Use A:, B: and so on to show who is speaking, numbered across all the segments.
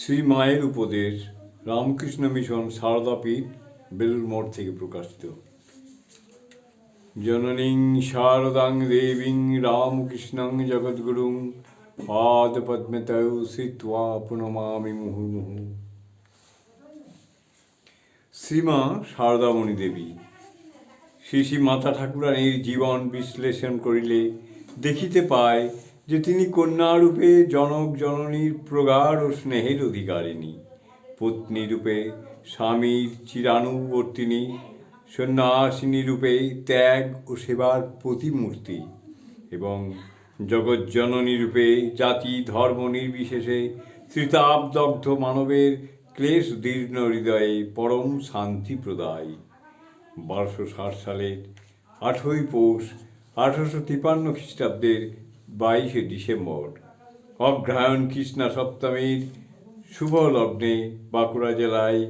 A: শ্রী মায়ের উপদেশ রামকৃষ্ণ মিশন সারদাপীঠ বেলুর মঠ থেকে প্রকাশিত। জননীং শারদাং দেবীং রামকৃষ্ণং জগদ্গুরুং পাদপদ্মতৌ শ্রিত্বা প্রণমামি মুহুর্মুহু শ্রীমা শারদামণি দেবী, শ্রী শ্রী মাতা ঠাকুরানীর জীবন বিশ্লেষণ করিলে দেখিতে পায় যে তিনি কন্যারূপে জনক জননীর প্রগাঢ় স্নেহের অধিকারিণী, পত্নী রূপে স্বামীর চিরানুবর্তিনী, সন্ন্যাসিনী রূপে ত্যাগ ও সেবার প্রতিমূর্তি এবং জগজ্জননী রূপে জাতি ধর্ম নির্বিশেষে ত্রিতাবদগ্ধ মানবের ক্লেশ দীর্ণ হৃদয়ে পরম শান্তি প্রদায়। বারোশো ষাট সালের আঠই পৌষ আঠারোশো তিপান্ন খ্রিস্টাব্দের বাইশে ডিসেম্বর। অগ্রহায়ণ কৃষ্ণা সপ্তমীর, শুভ লগ্নে বাঁকুড়া জেলায়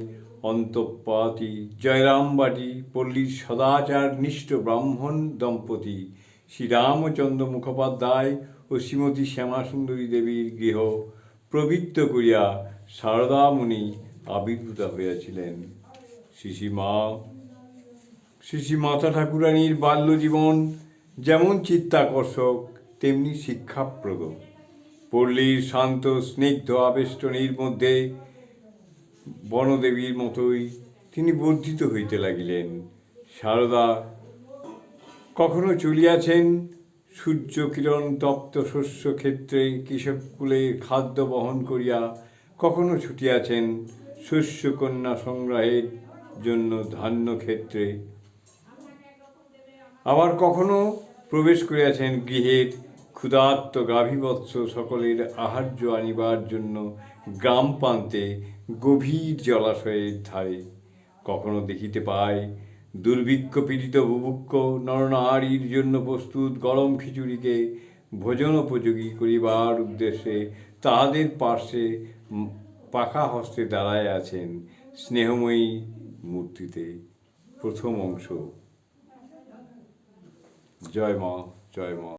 A: অন্তঃপাতি জয়রামবাটি পল্লীর সদাচার নিষ্ঠ ব্রাহ্মণ দম্পতি শ্রীরামচন্দ্র মুখোপাধ্যায় ও শ্রীমতী শ্যামাসুন্দরী দেবীর গৃহ প্রবৃত্ত করিয়া শারদামণি আবির্ভূতা হইয়াছিলেন। শ্রী মা শ্রী শ্রী মাতা ঠাকুরানীর বাল্যজীবন যেমন চিত্তাকর্ষক তেমনি শিক্ষাপ্রদ পল্লীর শান্ত, স্নিগ্ধ আবেষ্টনীর মধ্যে বনদেবীর মতোই তিনি বর্ধিত হইতে লাগিলেন। সারদা কখনো চলিয়াছেন? সূর্য কিরণ তপ্ত শস্য ক্ষেত্রে কৃষককুলে খাদ্য বহন করিয়া কখনো ছুটিয়াছেন? শস্যকন্যা সংগ্রহের জন্য ধান্য ক্ষেত্রে। আবার কখনো প্রবেশ করিয়াছেন গৃহের ক্ষুধার্ত গাভীবৎস সকলের আহার্য আনিবার জন্য গ্রাম প্রান্তে গভীর জলাশয়ের ধারে। কখনো দেখিতে পায় দুর্ভিক্ষ পীড়িত বুভুক্ষ নরনারীর জন্য প্রস্তুত গরম খিচুড়িকে ভোজনোপযোগী করিবার উদ্দেশ্যে তাহাদের পার্শ্বে পাখা হস্তে দাঁড়ায় আছেন স্নেহময়ী মূর্তিতে। প্রথম অংশ। জয় মা জয় মা।